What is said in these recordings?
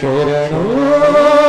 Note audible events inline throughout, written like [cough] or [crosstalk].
शरणो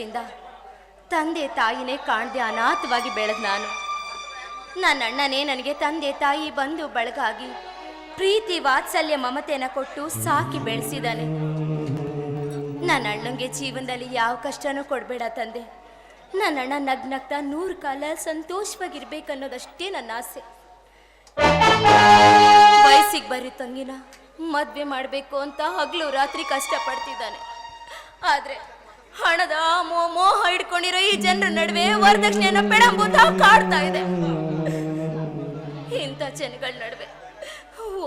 ಚಿಕ್ಕದ್ರಿಂದ ತಂದೆ ತಾಯಿನೇ ಕಾಣದೆ ಅನಾಥವಾಗಿ ಬೆಳೆದ ನಾನು. ನನ್ನ ಅಣ್ಣನೇ ನನಗೆ ತಂದೆ ತಾಯಿ ಬಂದು ಬಳಗಾಗಿ ಪ್ರೀತಿ ವಾತ್ಸಲ್ಯ ಮಮತೆನ ಕೊಟ್ಟು ಸಾಕಿ ಬೆಳೆಸಿದಾನೆ. ನನ್ನ ಅಣ್ಣಂಗೆ ಜೀವನದಲ್ಲಿ ಯಾವ ಕಷ್ಟನೂ ಕೊಡಬೇಡ ತಂದೆ. ನನ್ನ ಅಣ್ಣ ನಗ್ನಗ್ತಾ ನೂರು ಕಾಲ ಸಂತೋಷವಾಗಿರ್ಬೇಕನ್ನೋದಷ್ಟೇ ನನ್ನ ಆಸೆ. ವಯಸ್ಸಿಗೆ ಬರೀ ತಂಗಿನ ಮದ್ವೆ ಮಾಡಬೇಕು ಅಂತ ಹಗಲು ರಾತ್ರಿ ಕಷ್ಟಪಡ್ತಿದ್ದಾನೆ. ಆದ್ರೆ ಹಣದ ಮೋಹ ಹಿಡ್ಕೊಂಡಿರೋ ಈ ಜನರ ನಡುವೆ ವರದಕ್ಷಿಣೆಯನ್ನ ಪೆಡಂಬೂತ ಕಾಡ್ತಾ ಇದೆ. ಇಂಥ ಜನಗಳ ನಡುವೆ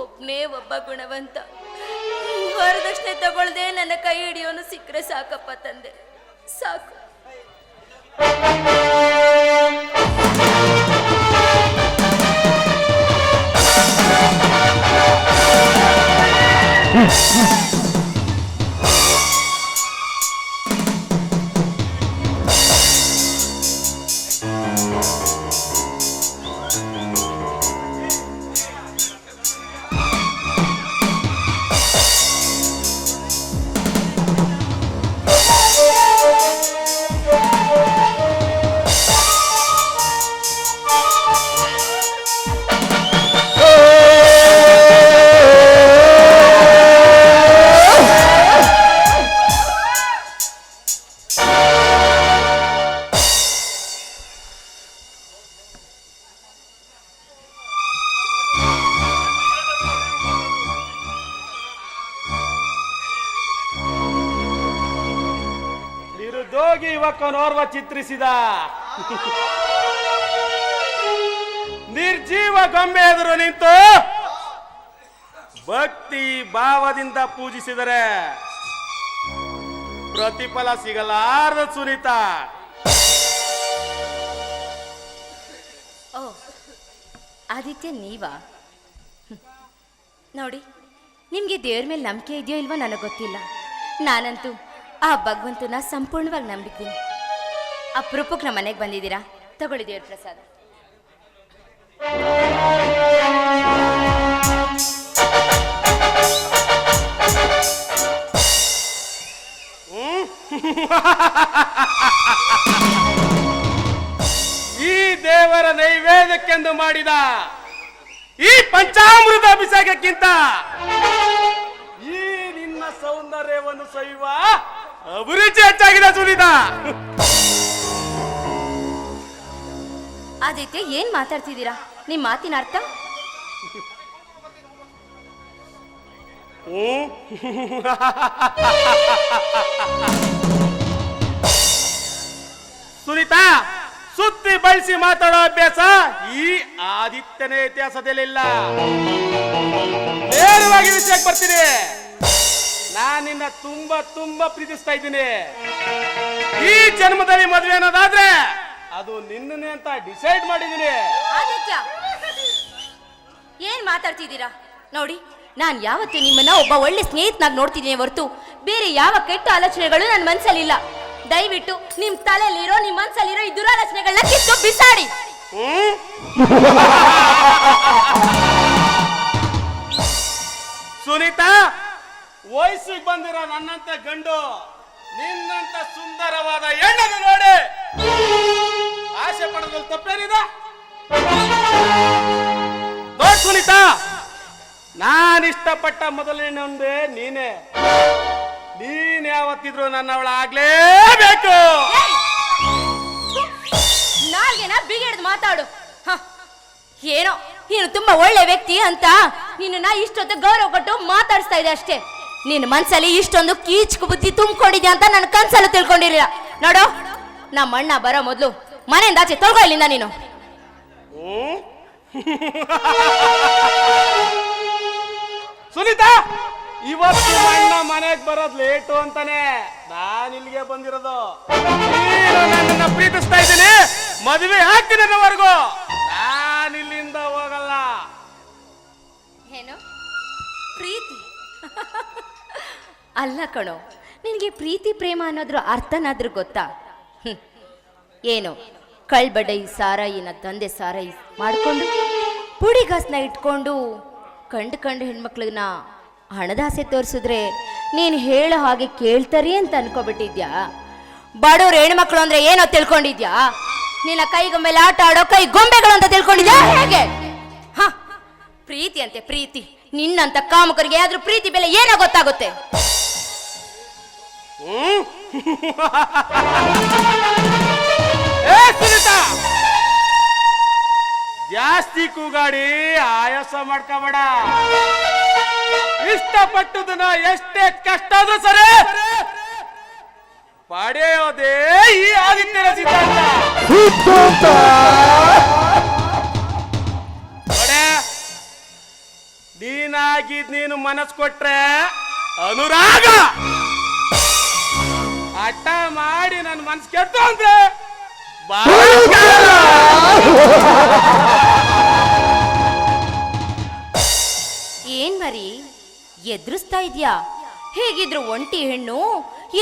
ಒಬ್ನೇ ಒಬ್ಬ ಗುಣವಂತ. ವರದಕ್ಷಿಣೆ ತಗೊಳ್ದೆ ನನ್ನ ಕೈ ಹಿಡಿಯೋನು ಸಿಕ್ಕರೆ ಸಾಕಪ್ಪ ತಂದೆ. ಸಾಕು. ನಿರುದ್ಯೋಗಿ ಚಿತ್ರಿಸಿದ. ನಿರ್ಜೀವ ಗೊಂಬೆ ಎದುರು ನಿಂತು ಭಕ್ತಿ ಭಾವದಿಂದ ಪೂಜಿಸಿದರೆ ಪ್ರತಿಫಲ ಸಿಗಲಾರದ ಸುನೀತ. ಓ, ಆದಿತ್ಯ, ನೀವಾ. ನೋಡಿ, ನಿಮಗೆ ದೇವ್ರ ಮೇಲೆ ನಂಬಿಕೆ ಇದೆಯೋ ಇಲ್ವೋ ನನಗೆ ಗೊತ್ತಿಲ್ಲ. ನಾನಂತೂ ಆ ಭಗವಂತನ ಸಂಪೂರ್ಣವಾಗಿ ನಂಬಿದ್ದೀನಿ. ಅಪರೂಪಕ್ಕೆ ನಮ್ಮ ಮನೆಗೆ ಬಂದಿದ್ದೀರಾ? ತಗೊಳ್ಳಿ ದೇವ್ರ ಪ್ರಸಾದ. ಈ ದೇವರ ನೈವೇದ್ಯಕ್ಕೆಂದು ಮಾಡಿದ ಈ ಪಂಚಾಮೃತ ಅಭಿಷೇಕಕ್ಕಿಂತ ಈ ನಿನ್ನ ಸೌಂದರ್ಯವನ್ನು ಸವಿಯುವ ಅಭಿರುಚಿ ಹೆಚ್ಚಾಗಿದೆ ಸುನೀತ. ಆದಿತ್ಯ, ಏನ್ ಮಾತಾಡ್ತಿದ್ದೀರಾ? ನಿಮ್ಮ ಮಾತಿನ ಅರ್ಥ? ಸುನೀತಾ, ಸುತ್ತಿ ಬಳಸಿ ಮಾತಾಡೋ ಅಭ್ಯಾಸ ಈ ಆದಿತ್ಯನ ಇತಿಹಾಸದಲ್ಲಿಲ್ಲ. ನೇರವಾಗಿ ವಿಷಯಕ್ಕೆ ಬರ್ತೀನಿ. ನಾನು ನಿನ್ನ ತುಂಬಾ ತುಂಬಾ ಪ್ರೀತಿಸ್ತಾ ಇದ್ದೀನಿ. ಈ ಜನ್ಮದಲ್ಲಿ ಮದುವೆ ಅನ್ನೋದಾದ್ರೆ ಅದು ನಿನ್ನನೆ ಅಂತ ಡಿಸೈಡ್ ಮಾಡಿದೀನಿ ಆದಿತ್ಯ! ಏನ್ ಮಾತಾಡ್ತಿದ್ದೀರಾ? ನೋಡಿ ನಾನು ಯಾವತ್ತೂ ನಿಮ್ಮನ್ನ ಒಬ್ಬ ಒಳ್ಳೆ ಸ್ನೇಹಿತನಾಗಿ ನೋಡ್ತಿದ್ದೀನಿ ಹೊರತು ಬೇರೆ ಯಾವ ಕೆಟ್ಟ ಆಲೋಚನೆಗಳು ನನ್ನ ಮನಸ್ಸಲ್ಲಿಲ್ಲ ದಯವಿಟ್ಟು ನಿಮ್ ತಲೆಯಲ್ಲಿರೋ ನಿಮ್ಮ ಮನ್ಸಲ್ಲಿರೋ ಈ ದುರಾಲೋಚನೆಗಳನ್ನ ಕಿತ್ತು ಬಿಸಾಡಿ. ಹ್ಮ್ ಸುನೀತಾ ವಯಸ್ಸಿಗೆ ಬಂದಿರೋ ನನ್ನಂತ ಗಂಡು ನಿನ್ನಂತ ಸುಂದರವಾದ ಹೆಣ್ಣನ್ನು ನೋಡಿ. ಆಸೆ ಪಡೋದ್ರಲ್ಲಿ ತಪ್ಪೇನಿದೆ? ಸುನೀತಾ ನಾನು ಇಷ್ಟಪಟ್ಟ ಮೊದಲನೇನೊಂದೇ ನೀನೇ. ನೀನ್ ಯಾವತ್ತಿದ್ರು ನನ್ನವಳ ಆಗ್ಲೇಬೇಕು. ನಾಲ್ಗೆನ ಬಿಗಿಡ್ದು ಮಾತಾಡು. ಹ. ಏನೋ, ನೀನು ತುಂಬಾ ಒಳ್ಳೆ ವ್ಯಕ್ತಿ ಅಂತ ನಿನ್ನ ಇಷ್ಟೊತ್ತು ಗೌರವ ಕೊಟ್ಟು ಮಾತಾಡಿಸ್ತಾ ಇದೆ ಅಷ್ಟೇ. ನಿನ್ನ ಮನ್ಸಲ್ಲಿ ಇಷ್ಟೊಂದು ಕೀಚ್ ಬುದ್ಧಿ ತುಂಬಿಕೊಂಡಿದ್ಯಾ ಅಂತ ನನ್ನ ಕನ್ಸಲ್ಲೂ ತಿಳ್ಕೊಂಡಿರಲಿಲ್ಲ. ನೋಡು ನಮ್ಮ ಅಣ್ಣ ಬರೋ ಮೊದಲು ಮನೆಯಿಂದ ಆಚೆ ತೊಳ್ಕೊ ಇಲ್ಲಿಂದ ನೀನು? ಸುನೀತಾ ಇವತ್ತು ಅಣ್ಣ ಮನೆಗ್ ಬರೋದ್ ಲೇಟು ಅಂತಾನೆ. ನಾನ್ ಇಲ್ಲಿಗೆ ಬಂದಿರೋದು. ನನ್ನ ಪ್ರೀತಿಸ್ತಾ ಇದ್ದೀನಿ. ಮದುವೆ ಹಾಕ್ತೀನಿ ಅನ್ನೋವರೆಗೂ ನಾನ್ ಇಲ್ಲಿಂದ ಹೋಗಲ್ಲ. ಏನು? ಪ್ರೀತಿ? ಅಲ್ಲ ಕಣೋ ನಿನಗೆ ಪ್ರೀತಿ ಪ್ರೇಮ ಅನ್ನೋದ್ರ ಅರ್ಥನಾದ್ರೂ ಗೊತ್ತಾ. ಏನು? ಕಳ್ಬಡೈ ಸಾರಾಯಿನ ತಂದೆ ಸಾರಾಯಿ ಮಾಡಿಕೊಂಡು ಪುಡಿಗಾಸ್ನ ಇಟ್ಕೊಂಡು ಕಂಡು ಕಂಡು ಹೆಣ್ಮಕ್ಳನ್ನ ಹಣದಾಸೆ ತೋರಿಸಿದ್ರೆ ನೀನು ಹೇಳೋ ಹಾಗೆ ಕೇಳ್ತಾರೆ ಅಂತ ಅನ್ಕೊಬಿಟ್ಟಿದ್ಯಾ? ಬಡವ್ರು ಹೆಣ್ಮಕ್ಳು ಅಂದ್ರೆ ಏನೋ ತಿಳ್ಕೊಂಡಿದ್ಯಾ? ನಿನ್ನ ಕೈಗೊಮ್ಮೆಲೆ ಆಟ ಆಡೋ ಕೈ ಗೊಂಬೆಗಳು ಅಂತ ತಿಳ್ಕೊಂಡಿದ್ಯಾ? ಹೇಗೆ? ಹ, ಪ್ರೀತಿ ಅಂತೆ ಪ್ರೀತಿ. ನಿನ್ನಂತ ಕಾಮಕರಿಗೆ ಆದ್ರೂ ಪ್ರೀತಿ ಬೆಲೆ ಏನೋ ಗೊತ್ತಾಗುತ್ತೆ. ಹ್ಮ್? [laughs] ಜಾಸ್ತಿ ಕೂಗಾಡಿ ಆಯಾಸ ಮಾಡ್ಕೋಬೇಡ. ಇಷ್ಟಪಟ್ಟದನ್ನ ಎಷ್ಟೇ ಕಷ್ಟ ಆದ್ರೂ ಸರಿ. ಪಡೆಯೋದೇ ಈ ಆದಿತ್ಯನ ಸಿದ್ಧಾಂತ. ನೀನಾಗಿದ್ ನೀನು ಮನಸ್ ಕೊಟ್ರೆ ಅನುರಾಗ. ಹಠ ಮಾಡಿ ನನ್ನ ಮನ್ಸ್ ಕೆಟ್ಟು ಅಂದ್ರೆ [laughs] ಏನ್ ಮರಿ? ಎದುರಿಸ್ತಾ ಇದ್ಯಾ? ಹೇಗಿದ್ರು ಒಂಟಿ ಹೆಣ್ಣು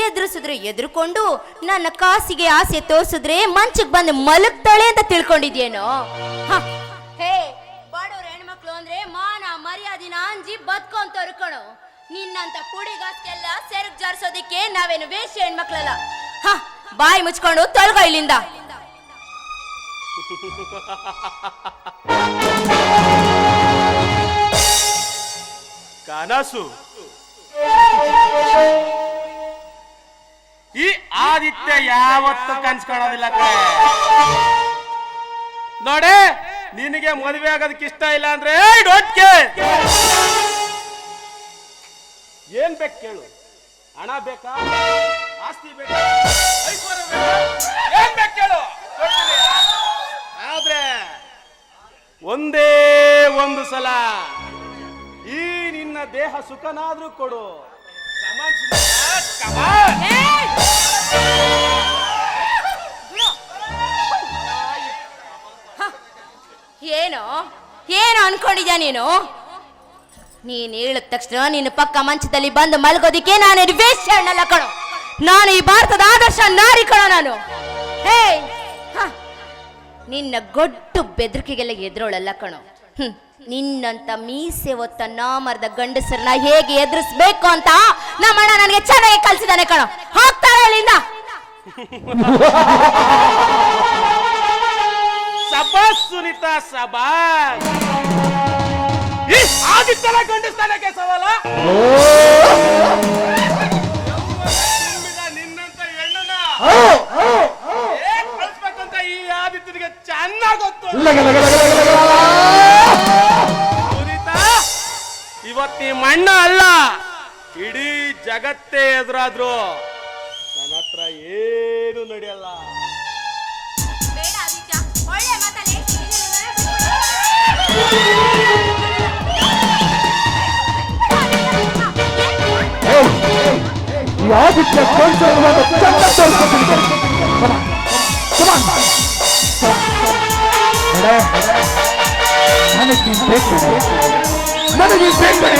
ಎದುರಿಸಿದ್ರೆ ಎದುರುಕೊಂಡು ನನ್ನ ಕಾಸಿಗೆ ಆಸೆ ತೋರಿಸಿದ್ರೆ ಮಂಚಕ್ ಬಂದು ಮಲಗ್ತಾಳೆ ಅಂತ ತಿಳ್ಕೊಂಡಿದ್ಯೇನೋ? ಹ, ಬಡವ್ರ ಹೆಣ್ಮಕ್ಳು ಅಂದ್ರೆ ಮಾನ ಮರ್ಯಾದಿನ ನಾಂಜಿ ಬದುಕೊಂತ ಕಣೋ. ನಿನ್ನಂತ ಪುಡಿಗಾಸ್ಗೆಲ್ಲ ಸೆರಗ್ ಜಾರಿಸೋದಿಕ್ಕೆ ನಾವೇನು ವೇಷ ಹೆಣ್ಮಕ್ಳಲ್ಲ? ಹ ಬಾಯಿ ಮುಚ್ಕೊಂಡು ತೊಳ್ಗೋ ಇಲ್ಲಿಂದ. [laughs] ಕನಸು. ಈ ಆದಿತ್ಯ ಯಾವತ್ತು ಕನ್ಸ್ಕೊಳ್ಳೋದಿಲ್ಲ ಕಣೆ. ನೋಡೆ, ನಿನಗೆ ಮದುವೆ ಆಗೋದಕ್ಕೆ ಇಷ್ಟ ಇಲ್ಲ ಅಂದ್ರೆ ಏನ್ ಬೇಕು ಕೇಳು. ಹಣ ಬೇಕಾ? ಆಸ್ತಿ ಬೇಕಾ? ಐಶ್ವರ್ಯ ಬೇಕಾ? ಏನ್ ಬೇಕು ಕೇಳು. ಒಂದೇ ಒಂದು ಸಲ ಈ ನಿನ್ನ ದೇಹ ಸುಖನಾದ್ರೂ ಕೊಡು. ಏನು, ಏನೋ ಅನ್ಕೊಂಡಿದ್ಯಾ ನೀನು? ನೀನು ಹೇಳಿದ ತಕ್ಷಣ ನಿನ್ನ ಪಕ್ಕ ಮಂಚದಲ್ಲಿ ಬಂದು ಮಲಗೋದಿಕ್ಕೆ ನಾನು ಬೇಸ್ ಕಣೋ. ನಾನು ಈ ಭಾರತದ ಆದರ್ಶ ನಾರಿ ನಾನು. ಹ. ನಿನ್ನ ಗೊಡ್ಡು ಬೆದರಿಕೆಗೆಲ್ಲ ಎದುರೋಳಲ್ಲ ಕಣೋ. ಹ್ಮ್. ನಿನ್ನಂತ ಮೀಸೆ ಒತ್ತ ನಾಮರ್ದ ಗಂಡಸರನ್ನ ಹೇಗೆ ಎದುರಿಸ್ಬೇಕು ಅಂತ ನಮ್ಮಣ್ಣ ನನಗೆ ಚೆನ್ನಾಗಿ ಕಲ್ಸಿದಾನೆ ಕಣೋ. ಹೋಗ್ತಾಳೆ ಇಲ್ಲಿಂದ ಸಬಾಸ್ ಸುನಿತಾ ಸಬಾಸ್. ಈ ಆದಿತ್ಯನ ಗಂಡಸ್ತಾನಕ್ಕೆ ಸವಾಲ ನಿನ್ನಂತ ಹೆಣ್ಣನ್ನ ಹೇಗ್ ಕಳ್ಸ್ಬೇಕಂತ ಈ ಆದಿತ್ಯನಿಗೆ ಚೆನ್ನಾಗ್ ಗೊತ್ತು ಇವತ್ತು ನೀ ಮಣ್ಣ ಅಲ್ಲ ಇಡೀ ಜಗತ್ತೇ ಎದುರಾದ್ರು ನನ್ನ ಹತ್ರ ಏನು ನಡೆಯಲ್ಲ ಬೇಡ ಆದಿತ್ಯ ಒಳ್ಳೆ ಮಾತಲ್ಲಿ ಈ ಆದಿತ್ಯ ಕೊಂಚವಾದ ಚಂದ ತೋರಿಸ್ಕೊತೀನಿ ನನಗೆ ನೀನ್ ಬೇಕು ನನಗೆ ಈ ಬೇಕೇ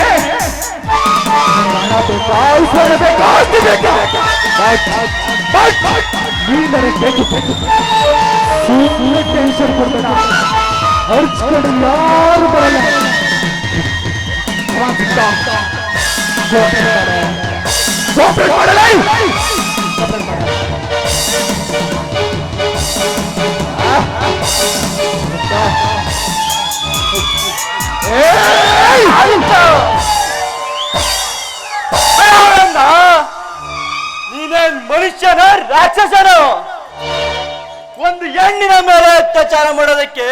ಹಣ ಬೇಕಾ ಐಶ್ವರ್ಯ ಬೇಕಾ ಆಸ್ತಿ ಬೇಕಾ ಬಟ್ ಬಟ್ ನೀ ನನಗೆ ಬೇಕು ಬೇಕು ಸುಮ್ಮನೆ ಟೆನ್ಷನ್ ಕೊಡ್ಬೇಡ ಹರ್ಚ್ಕೊಂಡು ಯಾರು ಬರಲ್ಲ ಅವ ಸಿಕ್ಕ. Cooperate ಮಾಡು. Cooperate ಮಾಡಲ್ಲ Cooperate ನೀನೇನ್ ಮನುಷ್ಯನ ರಾಕ್ಷಸನು? ಒಂದು ಹೆಣ್ಣಿನ ಮೇಲೆ ಅತ್ಯಾಚಾರ ಮಾಡೋದಕ್ಕೆ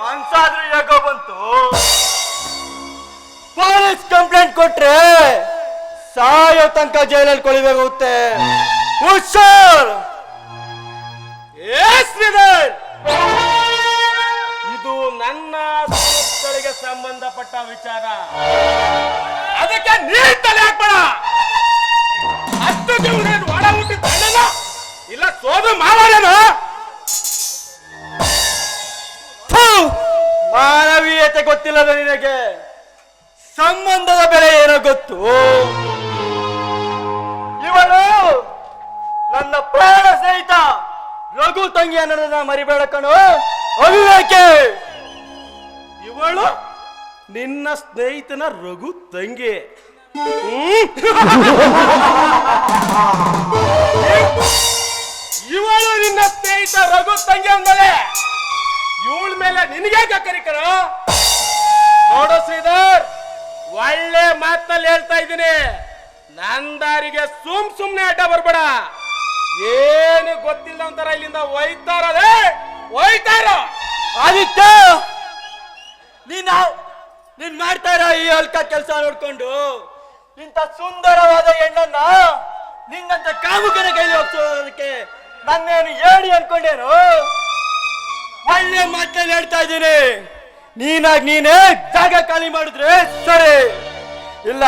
ಮನ್ಸಾದ್ರೂ ಯಾಕೋ ಬಂತು. ಪೊಲೀಸ್ ಕಂಪ್ಲೇಂಟ್ ಕೊಟ್ರೆ ಸಾಯೋ ತನಕ ಜೈಲಲ್ಲಿ ಕೊಳಿಬೇಕಾಗುತ್ತೆ ಹುಷಾರ್! ಏ ಶ್ರೀಧರ್! ಇದು ನನ್ನ ಸುತ್ತಳಿಗೆ ಸಂಬಂಧಪಟ್ಟ ವಿಚಾರ. ಅದಕ್ಕೆ ನೀ ತಲೆ ಹಾಕ್ಬೇಡ. ಹತ್ತು ಜೀವನ ಒಡ ಹುಟ್ಟಿ ತಣ್ಣ ಇಲ್ಲ ಸೋದು ಮಾವಾಡನ ಥು! ಮಾನವೀಯತೆ ಗೊತ್ತಿಲ್ಲದ ನಿನಗೆ. ಸಂಬಂಧದ ಬೆಲೆ ಏನೋ ಗೊತ್ತು. ಇವಳು ನನ್ನ ಪ್ರಾಣ ಸ್ನೇಹಿತ. ರಘು ತಂಗಿ ಅನ್ನೋದನ್ನ ಮರಿಬೇಡ ಕಣು. ಅವಿವೇಕೆ! ಇವಳು ನಿನ್ನ ಸ್ನೇಹಿತನ ರಘು ತಂಗಿ. ಇವಳು ನಿನ್ನ ಸ್ನೇಹಿತ ರಘು ತಂಗಿ ಅಂದಲೆ ಇವಳ ಮೇಲೆ ನಿನಗೆ ಕರಿಕರ ನೋಡು ಶ್ರೀಧರ್, ಒಳ್ಳೆ ಮಾತಲ್ಲಿ ಹೇಳ್ತಾ ಇದ್ದೀನಿ. ನಂದಾರಿಗೆ ಸುಮ್ ಸುಮ್ನೆ ಅಡ್ಡ ಬರ್ಬೇಡ. ಏನು ಗೊತ್ತಿಲ್ಲ ಅಂತಾರ ಇಲ್ಲಿಂದ ಒಯ್ತಾರದೇ ಒಯ್ತಾರ. ಆದಿತ್ಯ, ನೀನ್ ನೀನ್ ಮಾಡ್ತಾ ಈ ಅಲ್ಕ ಕೆಲಸ ನೋಡ್ಕೊಂಡು, ಇಂಥ ಸುಂದರವಾದ ಹೆಣ್ಣನ್ನ ನಿನ್ನಂತ ಕಾಮುಕನ ಕೈಲಿ ಹೋಗ್ಸೋದಕ್ಕೆ ನನ್ನೇನು ಹೇಳಿ ಅನ್ಕೊಂಡೇನು? ಒಳ್ಳೆ ಮಾತಲ್ಲಿ ಹೇಳ್ತಾ ಇದ್ದೀನಿ. ನೀನಾಗ್ ನೀನೇ ಜಾಗ ಖಾಲಿ ಮಾಡಿದ್ರೆ ಸರಿ. ಇಲ್ಲ,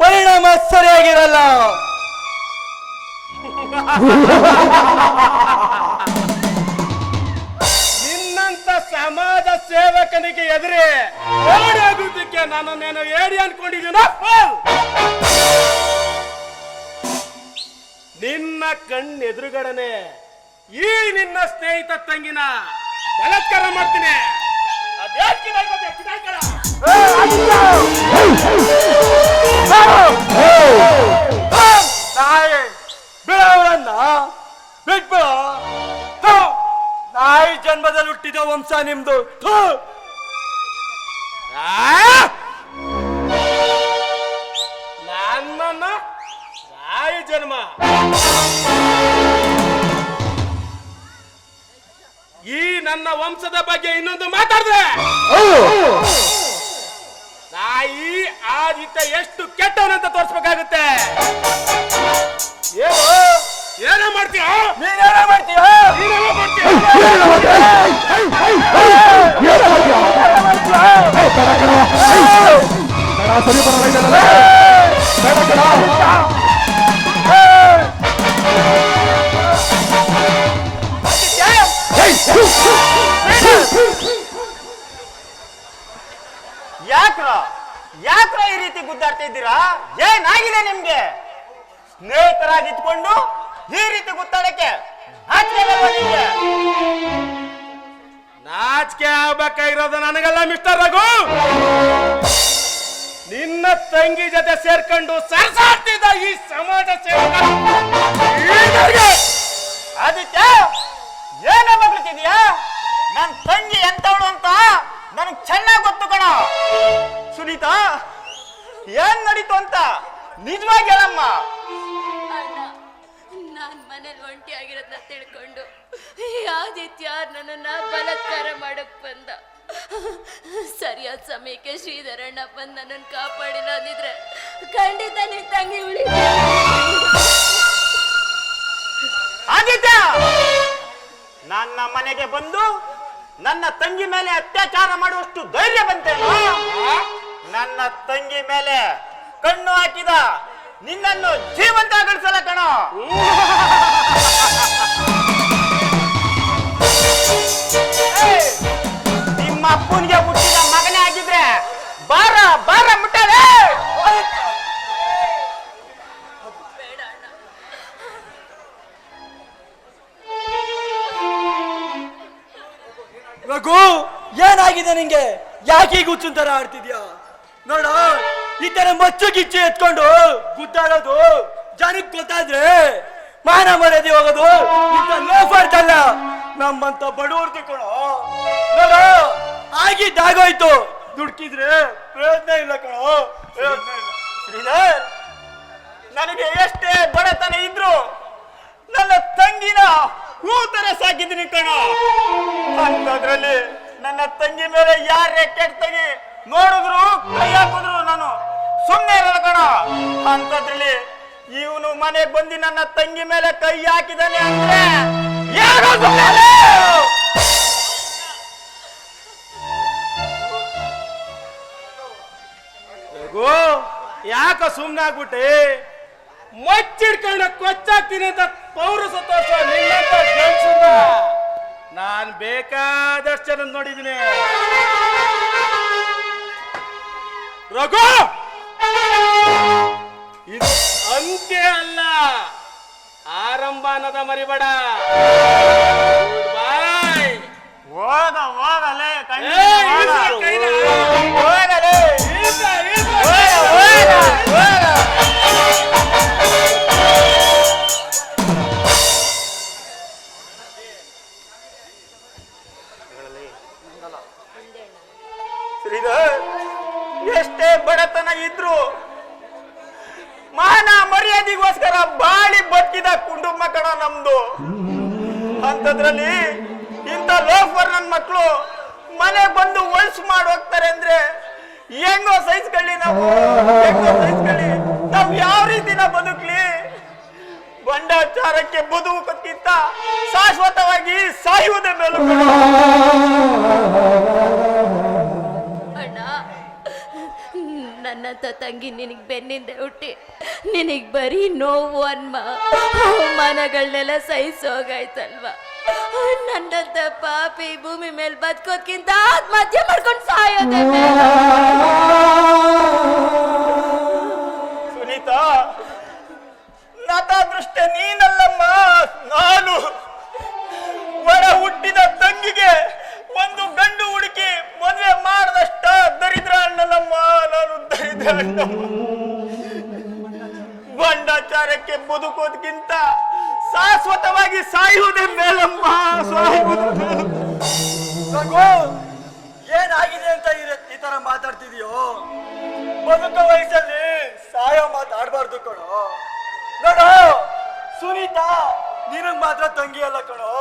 ಪರಿಣಾಮ ಸರಿಯಾಗಿರಲ್ಲ. ನಿನ್ನಂತ ಸಮಾಜ ಸೇವಕನಿಗೆ ಎದುರಿ ಹೋರಾಗುವುದಕ್ಕೆ ನಾನು ನೇನು ಹೇಳಿ ಅನ್ಕೊಂಡಿದ್ದೀನ? ನಿನ್ನ ಕಣ್ಣೆದುರುಗಡನೆ ಈ ನಿನ್ನ ಸ್ನೇಹಿತ ತಂಗಿನ ಬಲತ್ಕಾರ ಮಾಡ್ತೀನಿ. ಅದೇನ್ ವಂಶ ನಿಮ್ದು. ನನ್ನ? ನಾಯಿ ಜನ್ಮ. ಈ ನನ್ನ ವಂಶದ ಬಗ್ಗೆ ಇನ್ನೊಂದು ಮಾತಾಡಿದ್ರೆ ತಾಯಿ ಆದಿತ್ಯ ಎಷ್ಟು ಕೆಟ್ಟವನಂತ ತೋರಿಸ್ಬೇಕಾಗುತ್ತೆ? ಏನು? ಏನೋ ಮಾಡ್ತೀಯ ನೀನೇನ ಮಾಡ್ತೀಯ ನೀನೇನೋ ಮಾಡ್ತೀಯ ಸರಿ ಬರಲ್ಲ ಯಾಕ್ರ ಯಾಕ್ರ ಈ ರೀತಿ ಗುದ್ದಾಡ್ತಾ ಇದ್ದೀರಾ ಏನಾಗಿದೆ ನಿಮ್ಗೆ ಸ್ನೇಹಿತರಾಗಿ ಇಟ್ಕೊಂಡು ಈ ರೀತಿ ಗುತ್ತಾಡಕ್ಕೆ ನಾಚಿಕೆ ಆಗ್ಬೇಕಾಗಿರೋದು ನನಗಲ್ಲ ಮಿಸ್ಟರ್ ರಘು? ನಿನ್ನ ತಂಗಿ ಜೊತೆ ಸೇರ್ಕೊಂಡು ಸರ್ಸಾಡ್ತಿದ್ದ ಈ ಸಮಾಜ ಸೇವಕ ಅದಕ್ಕೆ ಆದಿತ್ಯ ಏನ ನನ್ನ ನನ್ ತಂಗಿ ಎಂತವಳು ಅಂತ ನನಗೆ ಚೆನ್ನಾಗಿ ಗೊತ್ತು ಕಣ. ಸುನೀತಾ ಏನ್ ನಡೀತು ಅಂತ ನಿಜವಾಗಿ ಹೇಳಮ್ಮ. ಆಗಿರೋದನ್ನ ತಿಳ್ಕೊಂಡು ಆದಿತ್ಯ ನನ್ನನ್ನ ಬಲತ್ಕಾರ ಮಾಡಕ್ ಬಂದ. ಸರಿಯಾದ ಸಮಯಕ್ಕೆ ಶ್ರೀಧರಣ್ಣ ಬಂದು ನನ್ನ ಕಾಪಾಡಿಲ್ಲ ಅಂದಿದ್ರೆ ಖಂಡಿತ ನಿನ್ ತಂಗಿ ಉಳಿ ಆದಿತ್ಯ! ನನ್ನ ಮನೆಗೆ ಬಂದು ನನ್ನ ತಂಗಿ ಮೇಲೆ ಅತ್ಯಾಚಾರ ಮಾಡುವಷ್ಟು ಧೈರ್ಯ ಬಂತೇನೋ? ನನ್ನ ತಂಗಿ ಮೇಲೆ ಕಣ್ಣು ಹಾಕಿದ ನಿನ್ನನ್ನು ಜೀವಂತ ಗಳಿಸಲ್ಲ ಕಣ ನಿಮ್ಮ ಅಪ್ಪನಿಗೆ ಹುಟ್ಟಿದ ಮಗನೇ ಆಗಿದ್ರೆ ಬಾರ ಬಾರ ಮುಟ್ಟಾರೆ ರಘು, ಏನಾಗಿದೆ ನಿಂಗೆ? ಯಾಕೆ ಗುಚ್ಚುಂತರ ಆಡ್ತಿದ್ಯಾ? ನೋಡೋ. ಈ ತರ ಮಚ್ಚು ಗಿಚ್ಚು ಎತ್ಕೊಂಡು ಗುದ್ದಾಡೋದು. ಜನಕ್ಕೆ ಗೊತ್ತಾದ್ರೆ ಮಾನ ಮರ್ಯಾದೆ ಹೋಗೋದು. ಇಂಥ ಲೋಫರ್ದಲ್ಲ ನಮ್ಮಂತ ಬಡವರು ಕಣೋ. ನೋಡು, ಆಗಿದ್ದಾಗೋಯ್ತು. ದುಡ್ಕಿದ್ರೆ ಪ್ರಯೋಜನ ಇಲ್ಲ ಕಣೋ. ನನಗೆ ಎಷ್ಟೇ ಬಡತನ ಇದ್ರು ನನ್ನ ತಂಗಿನ ಹೂ ತರ ಸಾಕಿದ್ದೀನಿ ಕಣ. ಅಂತದ್ರಲ್ಲಿ ನನ್ನ ತಂಗಿ ಮೇಲೆ ಯಾರೇ ಕೆಟ್ಟಗಿ ನೋಡಿದ್ರು ಕೈ ಹಾಕಿದ್ರು ನಾನು. ಸುಮ್ಮನೆ ಇರಲ್ಲ ಕಣ. ಅಂತದ್ರಲ್ಲಿ ಇವನು ಮನೆಗೆ ಬಂದು ನನ್ನ ತಂಗಿ ಮೇಲೆ ಕೈ ಹಾಕಿದಾನೆ ಅಂದ್ರೆ ಯಾಕ ಯಾಕ ಸುಮ್ನಾಗ್ಬಿಟ್ಟೆ ಮಚ್ಚಿಡ್ಕೊಂಡ ಕೊಚ್ಚಾಗ್ತೀನಿ ಅಂತ ಪೌರಸ ತೋರ್ಸ ನಿನ್ನಂತ ನಾನ್ ಬೇಕಾದಷ್ಟು ಜನ ನೋಡಿದ್ದೀನಿ ರಘು! ಇದು ಅಂತ್ಯ ಅಲ್ಲ. ಆರಂಭ ಅನ್ನೋದ ಮರಿಬೇಡ. ಬಾಯ್ ಹೋಗ ಹೋಗಲೇ. ಹೋಗಲೇ. ಹೋಗ ನನ್ನಂತ ನಿನಗ್ ಬೆನ್ನಿಂದ ಹುಟ್ಟಿ, ನಿನಗ್ ಬರೀ ನೋವು ಅನ್ಮ. ಅವಮಾನಗಳನ್ನೆಲ್ಲ ಸಹಿಸೋಗಾಯ್ತಲ್ವಾ ನನ್ನಂತ ಪಾಪಿ ಭೂಮಿ ಮೇಲೆ ಬದುಕೋದ್ಕಿಂತ ಆತ್ಮಹತ್ಯೆ ಮಾಡ್ಕೊಂಡು ಸಾಯೋದೆ. ಸುನೀತಾ ನತಾದೃಷ್ಟ ನೀನಲ್ಲಮ್ಮ. ನಾನು ಒಡ ಹುಟ್ಟಿದ ತಂಗಿಗೆ ಒಂದು ಗಂಡು ಹುಡುಕಿ ಮದುವೆ ಮಾಡದಷ್ಟ ದರಿದ್ರ ಅಣ್ಣನಮ್ಮ ನಾನು ದರಿದ್ರ ಅಣ್ಣಮ್ಮ ಬಂಡಾಚಾರಕ್ಕೆ ಬದುಕೋದ್ಕಿಂತ ಶಾಶ್ವತವಾಗಿ ಸಾಯುವುದೇ ಮೇಲಮ್ಮ. ಸಾಯುವುದು ಏನಾಗಿದೆ ಅಂತ ಈ ತರ ಮಾತಾಡ್ತಿದೀಯೋ? ಬದುಕ ವಯಸ್ಸಲ್ಲಿ ಸಾಯೋ ಮಾತಾಡ್ಬಾರ್ದು ಕಣೋ. ನೋಡು ಸುನೀತಾ, ನಿನಗ್ ಮಾತ್ರ ತಂಗಿ ಅಲ್ಲ ಕಣೋ.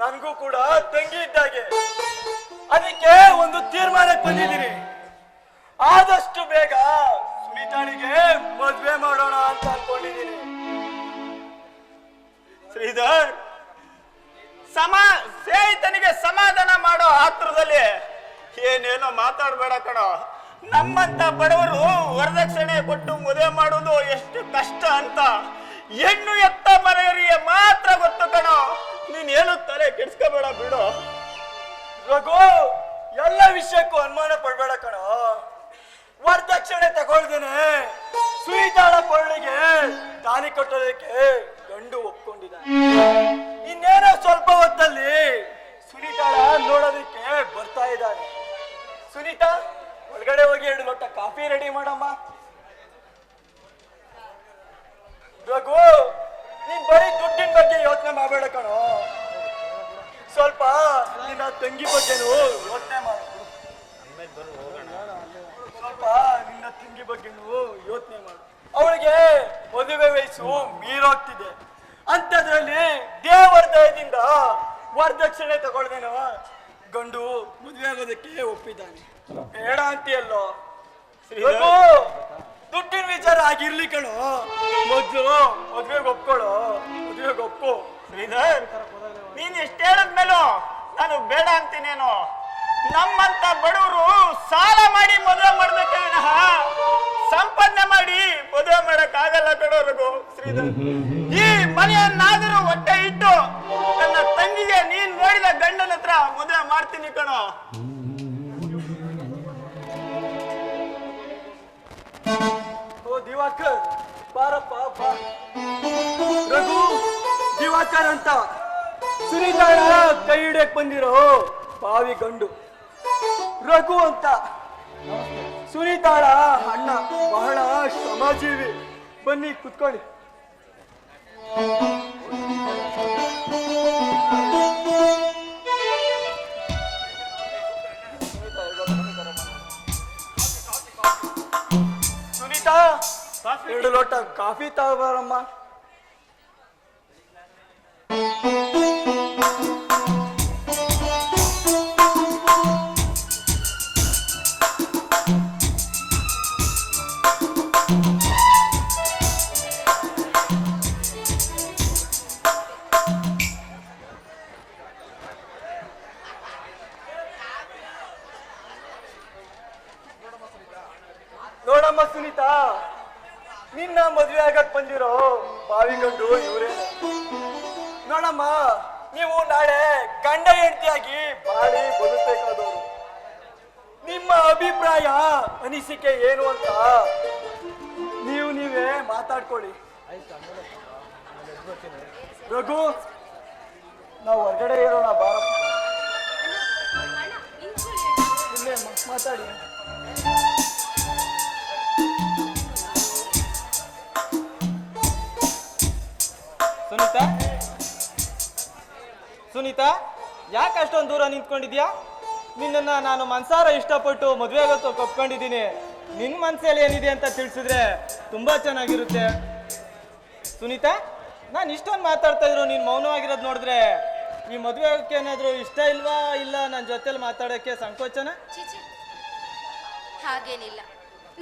ನನ್ಗೂ ಕೂಡ ತಂಗಿ ಇದ್ದಾಗೆ. ಅದಕ್ಕೆ ಒಂದು ತೀರ್ಮಾನಕ್ಕೆ ಬಂದಿದ್ದೀನಿ ಆದಷ್ಟು ಬೇಗ ಸುನೀತಾಳಿಗೆ ಮದ್ವೆ ಮಾಡೋಣ ಅಂತ ಅನ್ಕೊಂಡಿದ್ದೀನಿ. ಶ್ರೀಧರ್, ಸಮ, ಸ್ನೇಹಿತನಿಗೆ ಸಮಾಧಾನ ಮಾಡೋ ಆತುರದಲ್ಲಿ ಏನೇನೋ ಮಾತಾಡಬೇಡ ಕಣೋ. ನಮ್ಮಂತ ಬಡವರು ವರದಕ್ಷಿಣೆ ಕೊಟ್ಟು ಮದುವೆ ಮಾಡೋದು ಎಷ್ಟು ಕಷ್ಟ ಅಂತ ಹೆಣ್ಣು ಎತ್ತ ಮನೆಯವರಿಗೆ ಮಾತ್ರ ಗೊತ್ತು ಕಣೋ. ನೀನೇನು ತಲೆ ಕೆಡ್ಸ್ಕೋಬೇಡ ಬಿಡು. ರಘು, ಎಲ್ಲ ವಿಷಯಕ್ಕೂ ಅನುಮಾನ ಪಡ್ಬೇಡ ಕಣ. ವರದಕ್ಷಿಣೆ ತಗೊಳ್ದೇನೆ. ಸುಯಿತಾಳ ಕೊರಳಿಗೆ ತಾಲಿ ಕಟ್ಟೋದಕ್ಕೆ ಗಂಡು ಒಪ್ಕೊಂಡಿದ ಇನ್ನೇನೋ ಸ್ವಲ್ಪ ಹೊತ್ತಲ್ಲಿ ಸುನೀತಾಳ ನೋಡೋದಕ್ಕೆ ಬರ್ತಾ ಇದ್ದಾರೆ ಸುನೀತಾ, ಒಳಗಡೆ ಹೋಗಿ ಎರಡು ಲೋಟ ಕಾಫಿ ರೆಡಿ ಮಾಡಮ್ಮ. ರಘು, ನೀನ್ ಬರೀ ದುಡ್ಡಿನ ಬಗ್ಗೆ ಯೋಚನೆ ಮಾಡಬೇಡ ಕಣೋ. ಸ್ವಲ್ಪ ನಿನ್ನ ತಂಗಿ ಬಗ್ಗೆನೂ ಯೋಚನೆ ಮಾಡು. ಸ್ವಲ್ಪ ನಿನ್ನ ತಂಗಿ ಬಗ್ಗೆನೂ ಯೋಚನೆ ಮಾಡು. ಅವಳಿಗೆ ಮದುವೆ ವಯಸ್ಸು ಮೀರೋಗ್ತಿದೆ. ಅಂತದ್ರಲ್ಲಿ ದೇವರ ದಯದಿಂದ ವರದಕ್ಷಿಣೆ ತಗೊಳ್ದೇನೋ ಗಂಡು ಮದುವೆ ಆಗೋದಕ್ಕೆ ಒಪ್ಪಿದ್ದಾನೆ. ಬೇಡ ಅಂತೀಯಲ್ಲೋ? ದುಡ್ಡಿನ ವಿಚಾರ ಆಗಿರ್ಲಿ ಕಣೋ. ಮೊದ್ಲು ಮದ್ವೆಗೆ ಒಪ್ಕೊಳು, ಮದ್ವೆಗೆ ಒಪ್ಪು. ಶ್ರೀಧರ್, ನೀನ್ ಎಷ್ಟು ಹೇಳಿದ್ಮೇಲೂ ನಾನು ಬೇಡ ಅಂತೀನೇನು? ನಮ್ಮಂತ ಬಡವರು ಸಾಲ ಮಾಡಿ ಮದುವೆ ಮಾಡ್ಬೇಕೆ ವಿನಃ ಸಂಪಾದನೆ ಮಾಡಿ ಮದುವೆ ಮಾಡಕ್ ಆಗಲ್ಲ ಕಡೋರ್ಗು ಶ್ರೀಧರ್ ಈ ಮನೆಯನ್ನಾದರೂ ಹೊಟ್ಟೆ ಇಟ್ಟು ನನ್ನ ತಂಗಿಗೆ ನೀನ್ ನೋಡಿದ ಗಂಡನ ಹತ್ರ ಮದುವೆ ಮಾಡ್ತೀನಿ ಕಣೋ. ಓ ದಿವಾಕರ್ ಬಾರಪ್ಪ ಬಾ. ರಘು ದಿವಾಕರ್ ಅಂತ. ಸುರಿದಾಳ ಕೈ ಹಿಡಿಯಕ್ ಬಂದಿರೋ ಬಾವಿ ಗಂಡು. ರಘು ಅಂತ. ಸುನೀತಾಳ ಅಣ್ಣ ಬಹಳ ಶ್ರಮಜೀವಿ. ಬನ್ನಿ ಕುತ್ಕೊಳ್ಳಿ. ಸುನೀತಾ ಎರಡು ಲೋಟ ಕಾಫಿ ತಗೋಬಾರಮ್ಮ. ಬಾವಿಗಂಡು ಇವರೇ. ನೋಡಮ್ಮ ನೀವು ನಾಳೆ ಗಂಡ ಹೆಂಡತಿಯಾಗಿ ಬಾಳಿ ಬದುಕಬೇಕಾದವರು ನಿಮ್ಮ ಅಭಿಪ್ರಾಯ ಅನಿಸಿಕೆ ಏನು ಅಂತ ನೀವು ನೀವೇ ಮಾತಾಡ್ಕೊಳ್ಳಿ. ರಘು ನಾವು ಹೊರಗಡೆ ಇರೋಣ ಬಾರಪ್ಪ. ಇಲ್ಲೇ ಮಾತಾಡಿ. ಸುನೀತಾ? ಸುನೀತಾ, ಯಾಕೆ ಅಷ್ಟೊಂದು ದೂರ ನಿಂತ್ಕೊಂಡಿದ್ಯಾ? ನಿನ್ನ ನಾನು ಮನ್ಸಾರ ಇಷ್ಟಪಟ್ಟು ಮದುವೆ ಆಗೋತ್ತು ಒಪ್ಕೊಂಡಿದ್ದೀನಿ. ನಿನ್ನ ಮನಸ್ಸಲ್ಲಿ ಏನಿದೆ ಅಂತ ತಿಳಿಸಿದ್ರೆ ತುಂಬಾ ಚೆನ್ನಾಗಿರುತ್ತೆ. ಸುನೀತಾ, ನಾನು ಇಷ್ಟೊಂದು ಮಾತಾಡ್ತಾ ಇದ್ರು, ನೀನು ಮೌನವಾಗಿರೋದು ನೋಡಿದ್ರೆ ಈ ಮದುವೆ ಆಗೋಕ್ಕೆ ಏನಾದರೂ ಇಷ್ಟ ಇಲ್ವಾ? ಇಲ್ಲ ನನ್ನ ಜೊತೆಲಿ ಮಾತಾಡೋಕ್ಕೆ ಸಂಕೋಚನ? ಹಾಗೇನಿಲ್ಲ.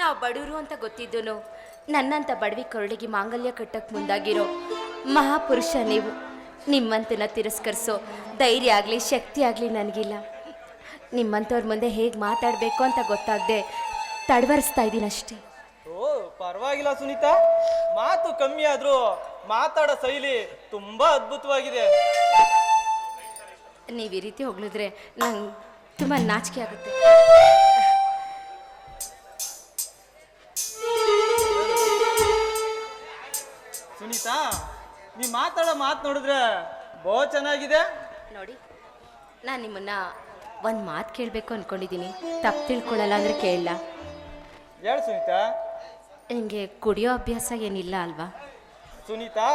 ನಾವು ಬಡವರು ಅಂತ ಗೊತ್ತಿದ್ದು ನನ್ನಂತ ಬಡವಿ ಕರುಳಿಗೆ ಮಾಂಗಲ್ಯ ಕಟ್ಟಕ್ಕೆ ಮುಂದಾಗಿರೋ ಮಹಾಪುರುಷ ನೀವು. ನಿಮ್ಮಂತನ ತಿರಸ್ಕರಿಸೋ ಧೈರ್ಯ ಆಗಲಿ ಶಕ್ತಿ ಆಗಲಿ ನನಗಿಲ್ಲ. ನಿಮ್ಮಂಥವ್ರ ಮುಂದೆ ಹೇಗೆ ಮಾತಾಡಬೇಕು ಅಂತ ಗೊತ್ತಾಗದೆ ತಡವರಿಸ್ತಾ ಇದ್ದೀನಿ ಅಷ್ಟೇ ಓ ಪರವಾಗಿಲ್ಲ ಸುನೀತಾ. ಮಾತು ಕಮ್ಮಿ ಆದರೂ ಮಾತಾಡೋ ಶೈಲಿ ತುಂಬಾ ಅದ್ಭುತವಾಗಿದೆ. ನೀವು ಈ ರೀತಿ ಹೊಗಳಿದ್ರೆ ನಂಗೆ ತುಂಬ ನಾಚಿಕೆ ಆಗುತ್ತೆ. ಸುನೀತಾ ನೀ ಮಾತಾಡೋ ಮಾತು ನೋಡಿದ್ರೆ ಬಹು ಚೆನ್ನಾಗಿದೆ. ನೋಡಿ ನಾನು ನಿಮ್ಮನ್ನ ಒಂದು ಮಾತು ಕೇಳಬೇಕು ಅನ್ಕೊಂಡಿದ್ದೀನಿ. ತಪ್ಪು ತಿಳ್ಕೊಳ್ಳಲ್ಲ ಅಂದ್ರೆ ಕೇಳಲ್ಲ. ಹೇಳು ಸುನೀತಾ. ನಿಮಗೆ ಕುಡಿಯೋ ಅಭ್ಯಾಸ ಏನಿಲ್ಲ ಅಲ್ವಾ? ಸುನೀತಾ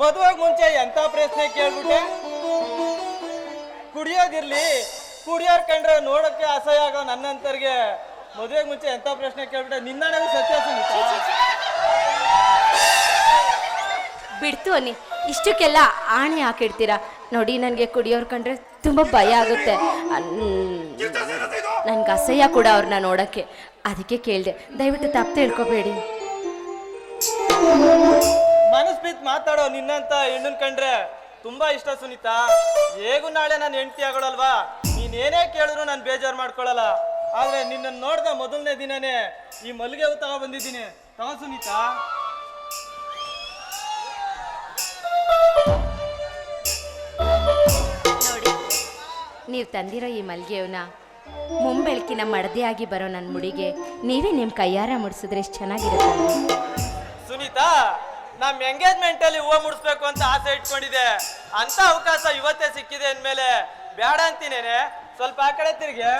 ಮದುವೆ ಮುಂಚೆ ಎಂತ ಪ್ರಶ್ನೆ ಕೇಳ್ಬಿಟ್ಟೆ? ಕುಡಿಯೋದಿರ್ಲಿ ಕುಡಿಯೋರ್ ಕಂಡ್ರೆ ನೋಡಕ್ಕೆ ಅಸಹ್ಯ ಆಗೋ ನನ್ನಂತರ್ಗೆ ಮದುವೆಗೆ ಮುಂಚೆ ಎಂತ ಪ್ರಶ್ನೆ ಕೇಳ್ಬಿಟ್ಟೆ? ನಿನ್ನ ಸತ್ಯ ಸುನೀತಾ. ಬಿಡ್ತು ಅನ್ನಿ. ಇಷ್ಟಕ್ಕೆಲ್ಲ ಆಣೆ ಹಾಕಿಡ್ತೀರಾ? ನೋಡಿ, ನನಗೆ ಕುಡಿಯೋರು ಕಂಡ್ರೆ ತುಂಬ ಭಯ ಆಗುತ್ತೆ. ನನಗೆ ಅಸಹ್ಯ ಕೂಡ ಅವ್ರನ್ನ ನೋಡೋಕ್ಕೆ. ಅದಕ್ಕೆ ಕೇಳಿದೆ. ದಯವಿಟ್ಟು ತಪ್ಪು ತಿಳ್ಕೊಬೇಡಿ. ಮನಸ್ ಬಿದ್ದು ಮಾತಾಡೋ ನಿನ್ನಂತ ಹೆಣ್ಣು ಕಂಡ್ರೆ ತುಂಬಾ ಇಷ್ಟ ಸುನೀತಾ. ಹೇಗೂ ನಾಳೆ ನಾನು ಹೆಂಡತಿ ಆಗೋಳಲ್ವಾ? ನೀನೇನೇ ಕೇಳಿದ್ರು ನಾನು ಬೇಜಾರು ಮಾಡ್ಕೊಳಲ್ಲ. ಆದ್ರೆ ನಿನ್ನ ನೋಡ್ದ ಮೊದಲನೇ ದಿನನೇ ಈ ಮಲ್ಲಿಗೆ ಹೂ ತಗೋ ಬಂದಿದ್ದೀನಿ. ತಗೋ ಸುನೀತಾ. ನೀವು ತಂದಿರೋ ಈ ಮಲ್ಗೆಯವನ್ನ ಮುಂಬೆಳಕಿನ ಆಗಿ ಬರೋ ನನ್ನ ಮುಡಿಗೆ ನೀವೇ ನಿಮ್ಮ ಕೈಯಾರ ಮುಡಿಸಿದ್ರೆ ಎಷ್ಟು ಚೆನ್ನಾಗಿರುತ್ತೆ ಸುನೀತಾ ನಮ್ಮ ಎಂಗೇಜ್ಮೆಂಟ್ ಅಲ್ಲಿ ಹೂವು ಮುಡಿಸ್ಬೇಕು ಅಂತ ಆಸೆ ಇಟ್ಕೊಂಡಿದೆ. ಅಂತ ಅವಕಾಶ ಇವತ್ತೇ ಸಿಕ್ಕಿದೆ ಅಂದ್ಮೇಲೆ ಬೇಡ ಅಂತೀನೇನೆ? ಸ್ವಲ್ಪ ಆ ಕಡೆ ತಿರ್ಗೆ.